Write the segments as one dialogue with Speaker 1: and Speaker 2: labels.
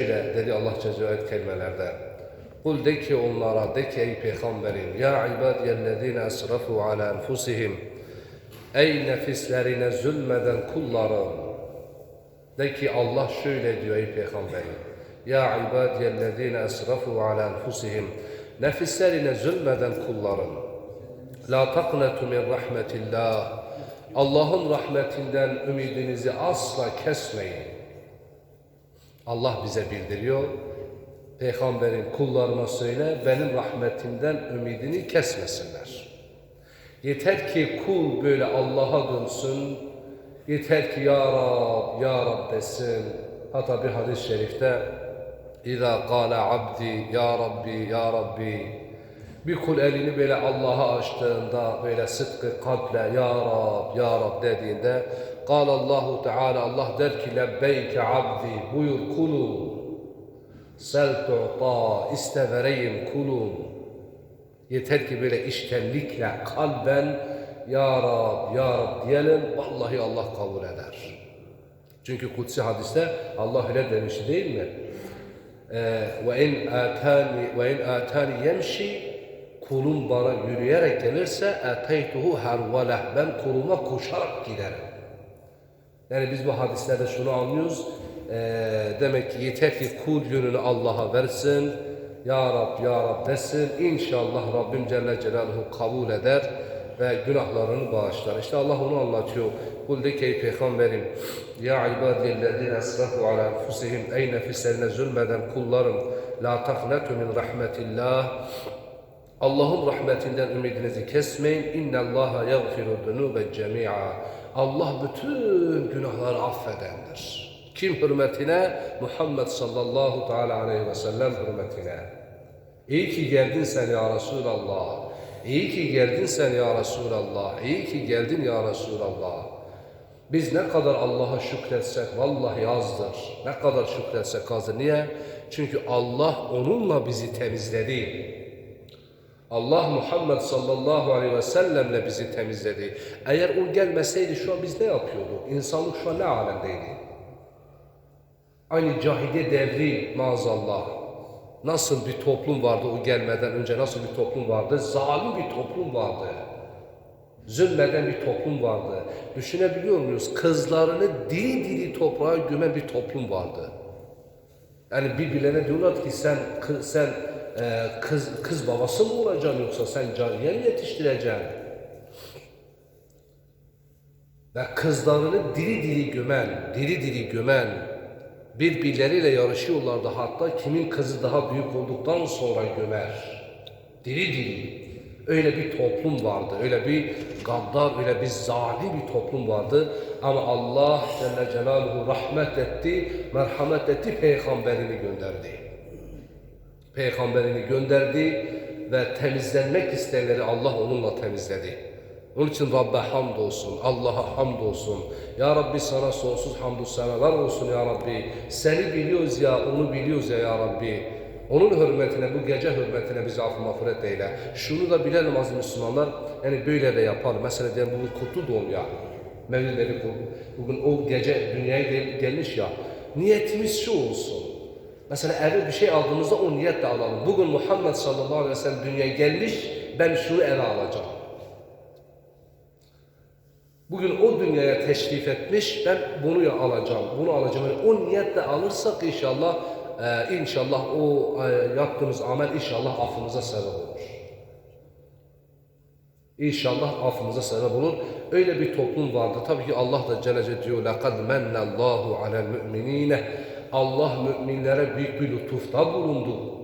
Speaker 1: Şöyle dedi Allah Celle ve Ala kelimelerde. Kul de ki onlara, de ki ey peygamberim, ya ibadiyellezine esrafu ala enfusihim, ey nefislerine zulmeden kullarım. De ki Allah şöyle diyor ey peygamberim, ya ibadiyellezine esrafu ala enfusihim, nefislerine zulmeden kullarım. La taqnatu min rahmetillah. Allah'ın rahmetinden ümidinizi asla kesmeyin. Allah bize bildiriyor. Peygamberin kullarıma söyle benim rahmetimden ümidini kesmesinler. Yeter ki kul böyle Allah'a dönsün. Yeter ki Ya Rab, Ya Rab desin. Hatta bir hadis-i şerifte İza kâle abdi Ya Rabbi, Ya Rabbi bir kul elini böyle Allah'a açtığında böyle sıdkı kalple Ya Rab, Ya Rab dediğinde Kâle Allahu Teala Allah der ki lebbeyke abdi buyur kulum sel tu'ta iste vereyim kulum yeter ki böyle iştenlikle kalben ya Rab ya Rab diyelim vallahi Allah kabul eder. Çünkü kutsi hadiste Allah öyle demişti değil mi? Ee, ve in atani ve in atani yemşi kulum bana yürüyerek gelirse eteytuhu hervaleh ben kuluma koşarak giderim. Yani biz bu hadislerde şunu anlıyoruz. Ee, demek ki yeter ki kul yönünü Allah'a versin. Ya Rab, Ya Rab desin. İnşallah Rabbim Celle Celaluhu kabul eder ve günahlarını bağışlar. İşte Allah onu anlatıyor. Kul de ki ey peygamberim Ya ibadiyellezine esrafu ala enfusihim Ey nefislerine zulmeden kullarım La taknetu min rahmetillah Allah'ın rahmetinden ümidinizi kesmeyin. İnne Allaha yaghfiru zunube cemi'a. Allah bütün günahları affedendir. Kim hürmetine? Muhammed sallallahu teala aleyhi ve sellem hürmetine. İyi ki geldin sen ya Resulallah. İyi ki geldin sen ya Resulallah. İyi ki geldin ya Resulallah. Biz ne kadar Allah'a şükretsek vallahi azdır. Ne kadar şükretsek azdır. Niye? Çünkü Allah onunla bizi temizledi. Allah Muhammed sallallahu aleyhi ve sellemle bizi temizledi. Eğer o gelmeseydi şu an biz ne yapıyorduk? İnsanlık şu an ne alemdeydi? Aynı cahiliye devri maazallah. Nasıl bir toplum vardı o gelmeden önce nasıl bir toplum vardı? Zalim bir toplum vardı. Zulmeden bir toplum vardı. Düşünebiliyor muyuz? Kızlarını diri diri toprağa gömen bir toplum vardı. Yani birbirlerine diyorlar ki sen sen e, kız kız babası mı olacaksın yoksa sen cariye mi yetiştireceksin? Ve kızlarını diri diri gömen, diri diri gömen birbirleriyle yarışıyorlardı. Hatta kimin kızı daha büyük olduktan sonra gömer. Diri diri. Öyle bir toplum vardı. Öyle bir gaddar, öyle bir zalim bir toplum vardı. Ama Allah Celle Celaluhu rahmet etti, merhamet etti, peygamberini gönderdi. Peygamberini gönderdi ve temizlenmek isteyenleri Allah onunla temizledi. Onun için Rabbe hamd olsun, Allah'a hamd olsun. Ya Rabbi sana sonsuz hamdü senalar olsun ya Rabbi. Seni biliyoruz ya, onu biliyoruz ya ya Rabbi. Onun hürmetine, bu gece hürmetine bizi affı mağfiret eyle. Şunu da bilelim aziz Müslümanlar, yani böyle de yapalım. Mesela diyelim bugün kutlu doğum ya. Mevlidleri bugün o gece dünyaya gel gelmiş ya. Niyetimiz şu olsun. Mesela eve bir şey aldığımızda o niyetle alalım. Bugün Muhammed sallallahu aleyhi ve sellem dünyaya gelmiş, ben şunu eve alacağım. Bugün o dünyaya teşrif etmiş, ben bunu alacağım, bunu alacağım. Yani o niyetle alırsak inşallah, e, inşallah o e, yaptığımız amel inşallah affımıza sebep olur. İnşallah affımıza sebep olur. Öyle bir toplum vardı. Tabii ki Allah da Celle Celle diyor, لَقَدْ مَنَّ اللّٰهُ عَلَى الْمُؤْمِنِينَ Allah müminlere büyük bir lütufta bulundu.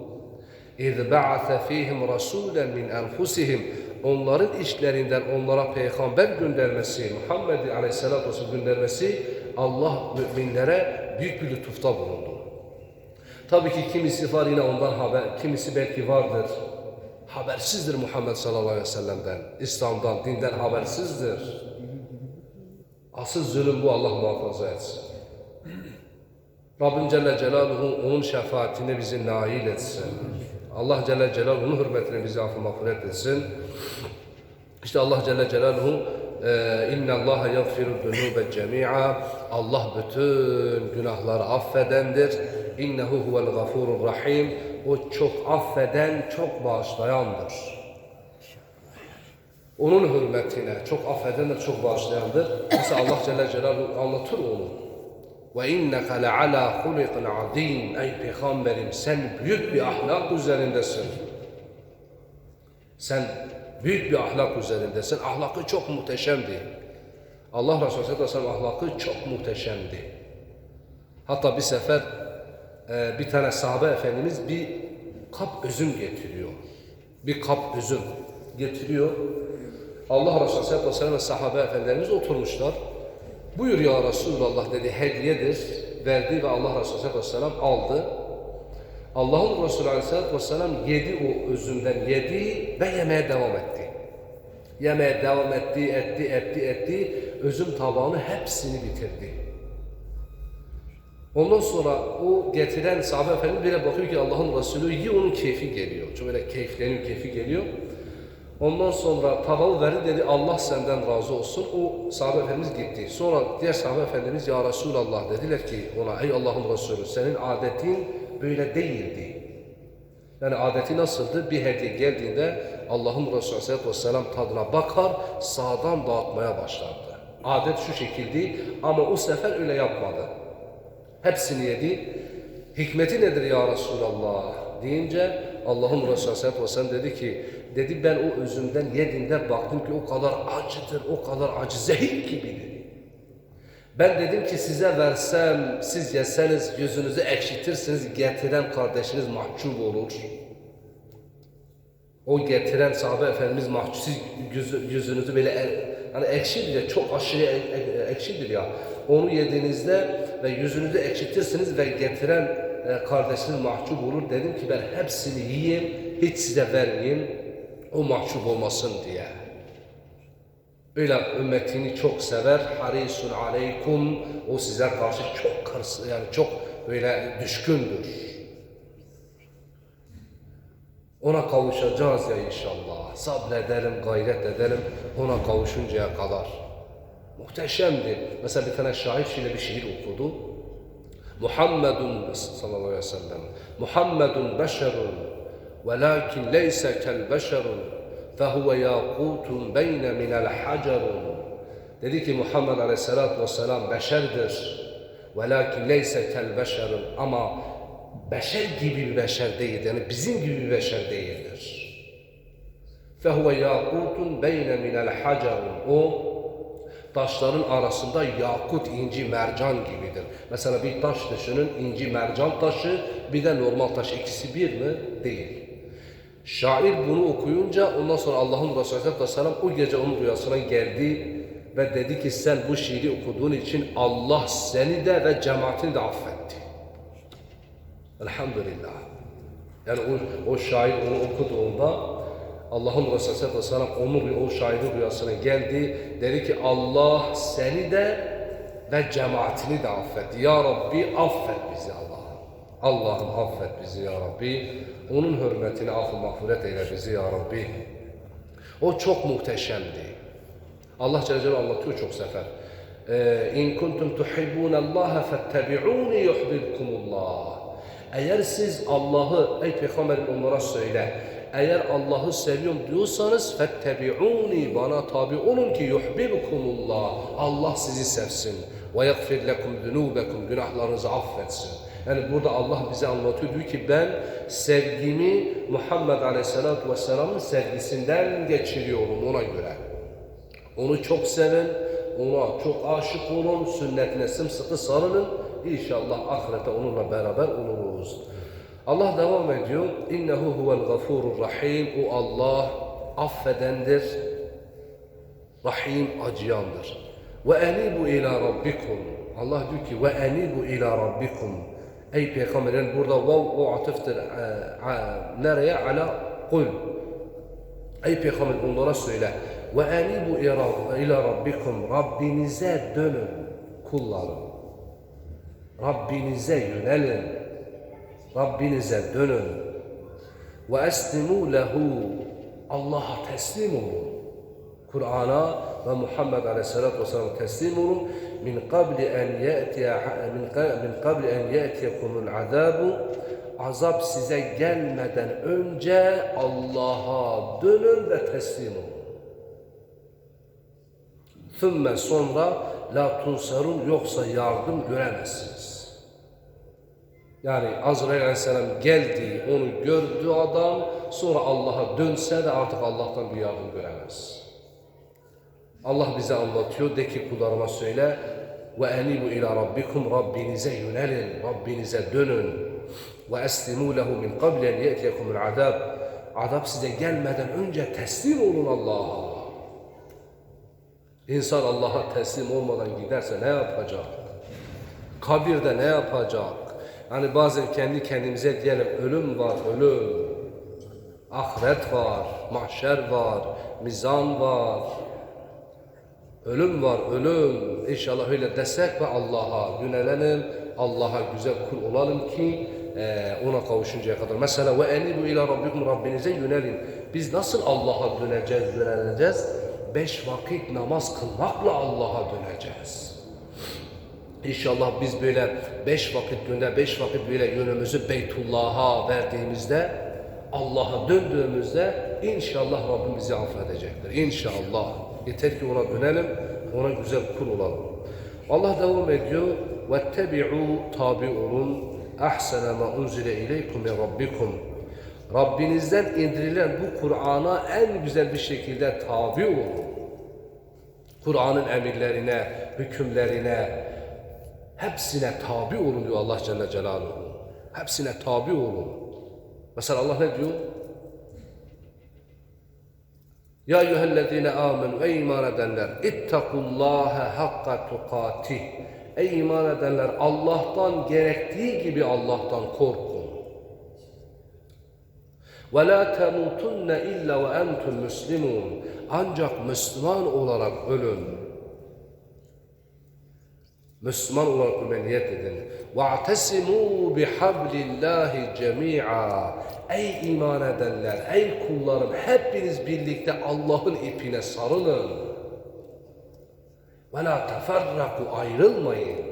Speaker 1: اِذْ بَعَثَ ف۪يهِمْ رَسُولًا مِنْ أَنْفُسِهِمْ Onların işlerinden onlara peygamber göndermesi, Muhammed Aleyhisselatü Vesselam göndermesi Allah müminlere büyük bir lütufta bulundu. Tabii ki kimisi var yine ondan haber, kimisi belki vardır. Habersizdir Muhammed sallallahu aleyhi ve sellem'den, İslam'dan, dinden habersizdir. Asıl zulüm bu Allah muhafaza etsin. Rabbim Celle Celaluhu onun şefaatine bizi nail etsin. Allah Celle Celaluhu onun hürmetine bizi affı mağfiret etsin. İşte Allah Celle Celaluhu inna Allah yaghfiru zunuba cemi'a Allah bütün günahları affedendir İnnehu huvel gafurur rahim. O çok affeden, çok bağışlayandır. Onun hürmetine çok affedendir, çok bağışlayandır. Mesela Allah Celle Celaluhu anlatır onu. Ve inneke le ala hulikin azim. Ey peygamberim sen büyük bir ahlak üzerindesin. Sen büyük bir ahlak üzerindesin. Ahlakı çok muhteşemdi. Allah Resulü sallallahu aleyhi ve sellem ahlakı çok muhteşemdi. Hatta bir sefer e, bir tane sahabe efendimiz bir kap üzüm getiriyor. Bir kap üzüm getiriyor. Allah Resulü sallallahu aleyhi ve sellem ve sahabe efendilerimiz oturmuşlar. Buyur ya Resulallah dedi hediyedir. Verdi ve Allah Resulü sallallahu aleyhi ve sellem aldı. Allah'ın Resulü aleyhissalatü vesselam yedi o üzümden yedi ve yemeye devam etti. Yemeye devam etti, etti, etti, etti. Üzüm tabağını hepsini bitirdi. Ondan sonra o getiren sahabe efendi bile bakıyor ki Allah'ın Resulü iyi onun keyfi geliyor. Çok böyle keyifleniyor, keyfi geliyor. Ondan sonra tabağı verdi dedi Allah senden razı olsun. O sahabe efendimiz gitti. Sonra diğer sahabe efendimiz ya Resulallah dediler ki ona ey Allah'ın Resulü senin adetin böyle değildi. Yani adeti nasıldı? Bir hediye geldiğinde Allah'ın Resulü Aleyhisselatü Vesselam tadına bakar, sağdan dağıtmaya başlardı. Adet şu şekilde ama o sefer öyle yapmadı. Hepsini yedi. Hikmeti nedir ya Resulallah deyince Allah'ın Resulü Aleyhisselatü Vesselam dedi ki dedi ben o üzümden yediğimde baktım ki o kadar acıdır, o kadar acı, zehir gibidir. Ben dedim ki size versem, siz yeseniz yüzünüzü ekşitirsiniz, getiren kardeşiniz mahcup olur. O getiren sahabe efendimiz mahcup, siz yüzü, yüzünüzü böyle e- hani ekşidir ya, çok aşırı ekşidir ya. Onu yediğinizde ve yüzünüzü ekşitirsiniz ve getiren e, kardeşiniz mahcup olur. Dedim ki ben hepsini yiyeyim, hiç size vermeyeyim, o mahcup olmasın diye. Öyle ümmetini çok sever. Harisun aleykum. O size karşı çok karşı yani çok böyle düşkündür. Ona kavuşacağız ya inşallah. Sabredelim, gayret edelim ona kavuşuncaya kadar. Muhteşemdi. Mesela bir tane şair şöyle bir şiir okudu. Muhammedun sallallahu aleyhi ve sellem. Muhammedun beşerun leyse kel beşerun fehuve yakutun beyne minel hacerun. Dedi ki Muhammed aleyhissalatü vesselam beşerdir. Velakin leyse kel beşerun. Ama beşer gibi bir beşer değil. Yani bizim gibi bir beşer değildir. Fehuve yakutun beyne minel hacerun. O taşların arasında yakut, inci, mercan gibidir. Mesela bir taş düşünün, inci, mercan taşı, bir de normal taş. İkisi bir mi? Değil. Şair bunu okuyunca ondan sonra Allah'ın Resulü Aleyhisselam o gece onun rüyasına geldi ve dedi ki sen bu şiiri okuduğun için Allah seni de ve cemaatini de affetti. Elhamdülillah. Yani o, o şair onu okuduğunda Allah'ın Resulü Aleyhisselam onun o şairin rüyasına geldi. Dedi ki Allah seni de ve cemaatini de affetti. Ya Rabbi affet bizi Allah'ım. Allah'ım affet bizi ya Rabbi. Onun hürmetine affı mağfiret eyle bizi ya Rabbi. O çok muhteşemdi. Allah Celle Celaluhu anlatıyor çok sefer. Ee, İn kuntum tuhibbunallaha fettebi'uni yuhibbukumullah. Eğer siz Allah'ı, ey peygamberim onlara söyle. Eğer Allah'ı seviyorum diyorsanız fettebi'uni bana tabi olun ki yuhibbukumullah. Allah sizi sevsin. Ve yagfir lekum zunubekum günahlarınızı affetsin. Yani burada Allah bize anlatıyor diyor ki ben sevgimi Muhammed Aleyhisselatü Vesselam'ın sevgisinden geçiriyorum ona göre. Onu çok sevin, ona çok aşık olun, sünnetine sımsıkı sarılın. İnşallah ahirete onunla beraber oluruz. Allah devam ediyor. İnnehu huvel gafurur rahim. O Allah affedendir, rahim acıyandır. Ve enibu ila rabbikum. Allah diyor ki ve enibu ila rabbikum. Ey peygamberin burada vav o atıftır. E, a, nereye? Ala kul. Ey peygamber onlara söyle. Ve enibu ila rabbikum. Rabbinize dönün kullarım. Rabbinize yönelin. Rabbinize dönün. Ve eslimu lehu. Allah'a teslim olun. Kur'an'a ve Muhammed Aleyhisselatü Vesselam teslim olun. Min qabli en ye'tiye min qabli en ye'tiyekumul azabu azap size gelmeden önce Allah'a dönün ve teslim olun. Thümme sonra la tunsarun yoksa yardım göremezsiniz. Yani Azrail Aleyhisselam geldi, onu gördü adam, sonra Allah'a dönse de artık Allah'tan bir yardım göremez. Allah bize anlatıyor, de ki kullarıma söyle, ve enibu ila rabbikum, Rabbinize yönelin, Rabbinize dönün. Ve eslimu lehu min qabli en ye'tiyekumul azab. Azap size gelmeden önce teslim olun Allah'a. İnsan Allah'a teslim olmadan giderse ne yapacak? Kabirde ne yapacak? Hani bazen kendi kendimize diyelim ölüm var, ölüm. Ahiret var, mahşer var, mizan var. Ölüm var, ölüm. İnşallah öyle desek ve Allah'a yönelelim. Allah'a güzel kul olalım ki eee, ona kavuşuncaya kadar. Mesela ve enibu ila rabbikum Rabbinize yönelin. Biz nasıl Allah'a döneceğiz, yöneleceğiz? Beş vakit namaz kılmakla Allah'a döneceğiz. İnşallah biz böyle beş vakit günde beş vakit böyle yönümüzü Beytullah'a verdiğimizde Allah'a döndüğümüzde inşallah Rabbim bizi affedecektir. İnşallah. Yeter ki ona dönelim, ona güzel kul olalım. Allah devam ediyor. وَاتَّبِعُوا tabi olun. اَحْسَنَ مَا اُنْزِلَ اِلَيْكُمْ مِنْ رَبِّكُمْ Rabbinizden indirilen bu Kur'an'a en güzel bir şekilde tabi olun. Kur'an'ın emirlerine, hükümlerine, hepsine tabi olun diyor Allah Celle Celaluhu. Hepsine tabi olun. Mesela Allah ne diyor? Ya eyyühellezine amenu ey iman edenler ittakullaha hakka tukatih. Ey iman edenler Allah'tan gerektiği gibi Allah'tan korkun. Ve la temutunne illa ve entum müslimun. Ancak Müslüman olarak ölün. Müslüman olarak ölmeye niyet edin. وَاَعْتَسِمُوا بِحَبْلِ اللّٰهِ جَمِيعًا Ey iman edenler, ey kullarım, hepiniz birlikte Allah'ın ipine sarılın. وَلَا تَفَرَّقُوا Ayrılmayın.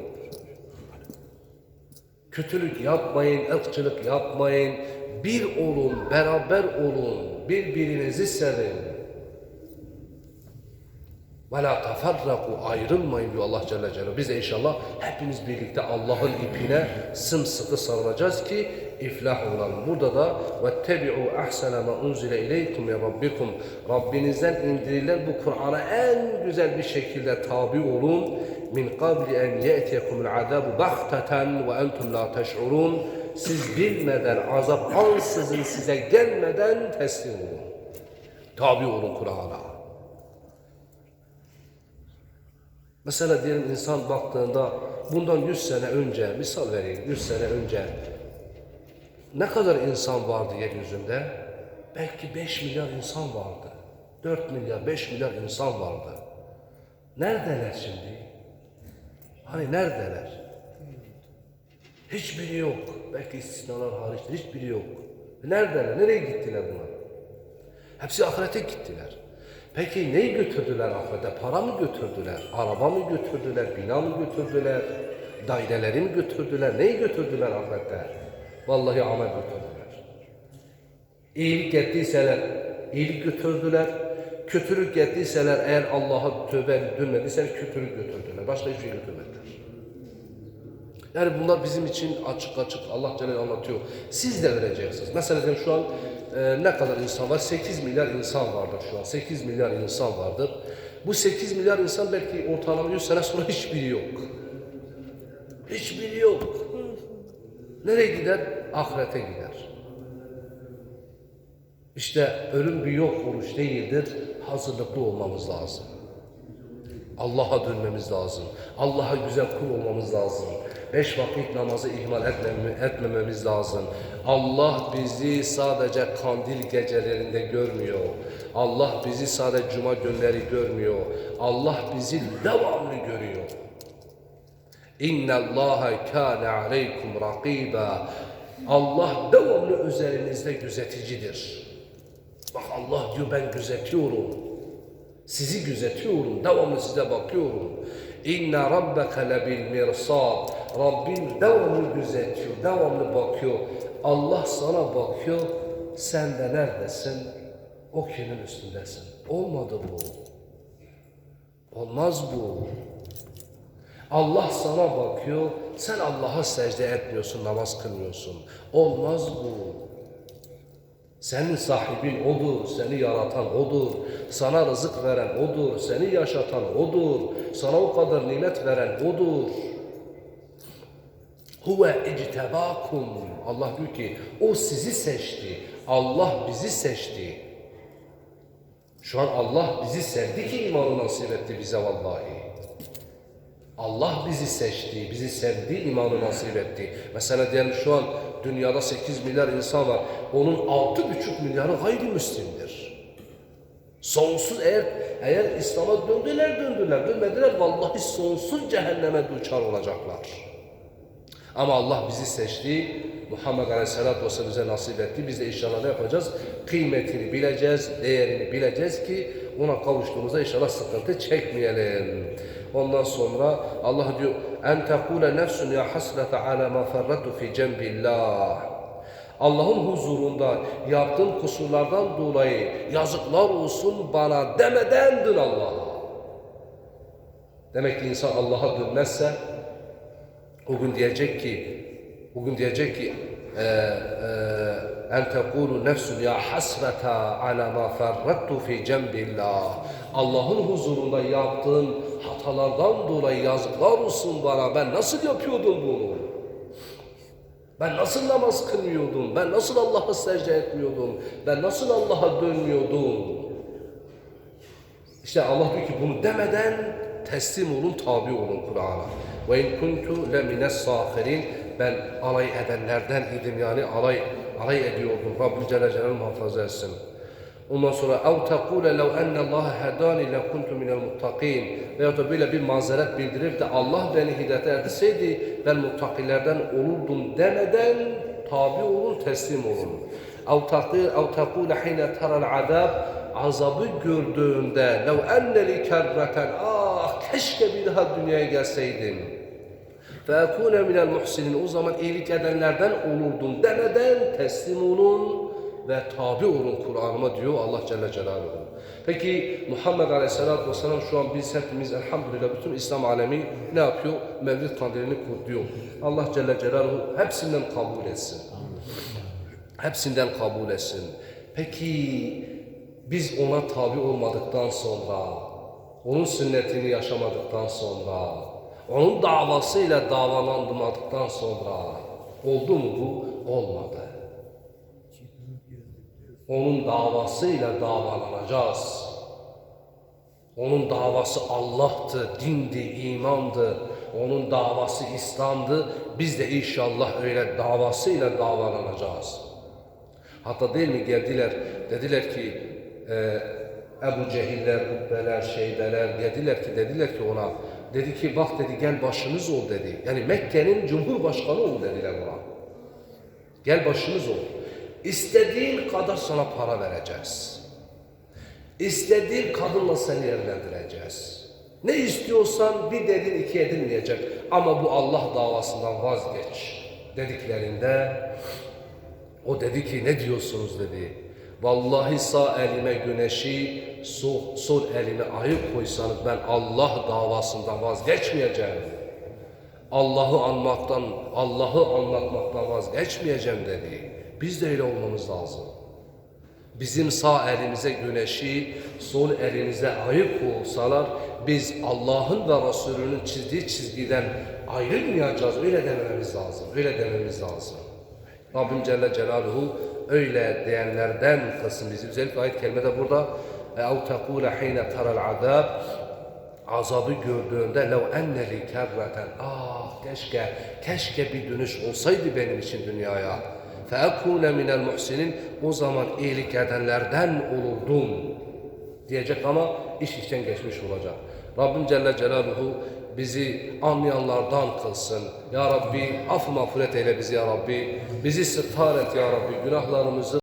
Speaker 1: Kötülük yapmayın, ırkçılık yapmayın. Bir olun, beraber olun, birbirinizi sevin. Ve la teferraku ayrılmayın diyor Allah Celle Celaluhu. Biz de inşallah hepimiz birlikte Allah'ın ipine sımsıkı sarılacağız ki iflah olalım. Burada da ve tebi'u ahsene ma unzile ileykum ya rabbikum. Rabbinizden indirilen bu Kur'an'a en güzel bir şekilde tabi olun. Min qabli en ye'tiyekumul azabu bahteten ve entum la. Siz bilmeden azap ansızın size gelmeden teslim olun. Tabi olun Kur'an'a. Mesela diyelim insan baktığında bundan 100 sene önce, misal vereyim 100 sene önce ne kadar insan vardı yeryüzünde? Belki 5 milyar insan vardı. 4 milyar, 5 milyar insan vardı. Neredeler şimdi? Hani neredeler? Hiçbiri yok. Belki istisnalar hariç hiçbiri yok. Neredeler? Nereye gittiler bunlar? Hepsi ahirete gittiler. Peki neyi götürdüler ahirete? Para mı götürdüler? Araba mı götürdüler? Bina mı götürdüler? Daireleri mi götürdüler? Neyi götürdüler ahirete? Vallahi amel götürdüler. İyilik ettiyseler iyilik götürdüler. Kötülük ettiyseler eğer Allah'a tövbe dönmediyseler kötülük götürdüler. Başka hiçbir şey götürmediler. Yani bunlar bizim için açık açık Allah Celle anlatıyor. Siz de öleceksiniz. Mesela şu an e, ne kadar insan var? 8 milyar insan vardır şu an. 8 milyar insan vardır. Bu 8 milyar insan belki ortalama 100 sene sonra hiçbiri yok. Hiçbiri yok. Nereye gider? Ahirete gider. İşte ölüm bir yok oluş değildir. Hazırlıklı olmamız lazım. Allah'a dönmemiz lazım. Allah'a güzel kul olmamız lazım. Beş vakit namazı ihmal etmeme- etmememiz lazım. Allah bizi sadece kandil gecelerinde görmüyor. Allah bizi sadece cuma günleri görmüyor. Allah bizi devamlı görüyor. İnna Allaha kana aleykum rakiba. Allah devamlı üzerinizde gözeticidir. Bak Allah diyor ben gözetiyorum. Sizi gözetiyorum, devamlı size bakıyorum. İnne rabbeke lebil mirsad. Rabbin devamlı gözetiyor, devamlı bakıyor. Allah sana bakıyor, sen de neredesin? O kimin üstündesin. Olmadı bu. Olmaz bu. Allah sana bakıyor, sen Allah'a secde etmiyorsun, namaz kılmıyorsun. Olmaz bu. Senin sahibin odur, seni yaratan odur, sana rızık veren odur, seni yaşatan odur, sana o kadar nimet veren odur. Huve ictebakum. Allah diyor ki o sizi seçti. Allah bizi seçti. Şu an Allah bizi sevdi ki imanı nasip etti bize vallahi. Allah bizi seçti, bizi sevdi, imanı nasip etti. Mesela diyelim şu an dünyada 8 milyar insan var. Onun 6,5 milyarı gayrimüslimdir. Sonsuz eğer eğer İslam'a döndüler döndüler dönmediler vallahi sonsuz cehenneme duçar olacaklar. Ama Allah bizi seçti. Muhammed Aleyhisselatü Vesselam bize nasip etti. Biz de inşallah ne yapacağız? Kıymetini bileceğiz, değerini bileceğiz ki ona kavuştuğumuzda inşallah sıkıntı çekmeyelim. Ondan sonra Allah diyor en tekule nefsun ya hasrete ala ma ferratu fi cembillah. Allah'ın huzurunda yaptığım kusurlardan dolayı yazıklar olsun bana demeden dön Allah'a. Demek ki insan Allah'a dönmezse o gün diyecek ki, bugün diyecek ki e, en tekulu nefsun ya hasreta ala ma ferrattu fi cembillah. Allah'ın huzurunda yaptığım hatalardan dolayı yazıklar olsun bana. Ben nasıl yapıyordum bunu? Ben nasıl namaz kılmıyordum? Ben nasıl Allah'a secde etmiyordum? Ben nasıl Allah'a dönmüyordum? İşte Allah diyor ki bunu demeden teslim olun, tabi olun Kur'an'a. Ve in kuntu lemine sahirin. Ben alay edenlerden idim yani alay alay ediyordum. Rabbim Celle Celaluhu muhafaza etsin. Ondan sonra ev tekule lev enne Allah hedani le kuntu minel muttakin veyahut da böyle bir mazeret bildirip de Allah beni hidayete erdirseydi ben muttakilerden olurdum demeden tabi olun, teslim olun. Ev tekule ev tekule hine teral azab azabı gördüğünde lev enneli kerreten ah keşke bir daha dünyaya gelseydim. فَاَكُونَ مِنَ الْمُحْسِنِينَ O zaman iyilik edenlerden olurdum demeden teslim olun ve tabi olun Kur'an'ıma diyor Allah Celle Celaluhu. Peki Muhammed Aleyhisselatü Vesselam şu an biz hepimiz elhamdülillah bütün İslam alemi ne yapıyor? Mevlid kandilini kutluyor. Allah Celle Celaluhu hepsinden kabul etsin. Hepsinden kabul etsin. Peki biz ona tabi olmadıktan sonra, onun sünnetini yaşamadıktan sonra, onun davasıyla davalandırmadıktan sonra oldu mu bu? Olmadı. Onun davasıyla davalanacağız. Onun davası Allah'tı, dindi, imandı. Onun davası İslam'dı. Biz de inşallah öyle davasıyla davalanacağız. Hatta değil mi geldiler, dediler ki e, Ebu Cehiller, Ubbeler, Şeybeler dediler ki, dediler ki ona, dedi ki bak dedi gel başımız ol dedi. Yani Mekke'nin Cumhurbaşkanı ol dediler ona. Gel başımız ol. İstediğin kadar sana para vereceğiz. İstediğin kadınla seni evlendireceğiz. Ne istiyorsan bir dedin iki edilmeyecek. Ama bu Allah davasından vazgeç dediklerinde o dedi ki ne diyorsunuz dedi. Vallahi sağ elime güneşi, sol, sol elime ayı koysanız ben Allah davasından vazgeçmeyeceğim. Allah'ı anmaktan, Allah'ı anlatmaktan vazgeçmeyeceğim dedi. Biz de öyle olmamız lazım. Bizim sağ elimize güneşi, sol elimize ayı koysalar biz Allah'ın ve Resulünün çizdiği çizgiden ayrılmayacağız. Öyle dememiz lazım. Öyle dememiz lazım. Rabbim Celle Celaluhu öyle diyenlerden kılsın bizi. Özellikle ayet kerimede burada اَوْ تَقُولَ حِينَ تَرَ الْعَذَابِ Azabı gördüğünde لَوْ اَنَّ kerreten Ah keşke, keşke bir dönüş olsaydı benim için dünyaya. فَاَكُونَ مِنَ الْمُحْسِنِينَ O zaman iyilik edenlerden olurdum diyecek ama iş işten geçmiş olacak. Rabbim Celle Celaluhu bizi anlayanlardan kılsın. Ya Rabbi af mağfiret eyle bizi ya Rabbi. Bizi sırtar et ya Rabbi. Günahlarımızı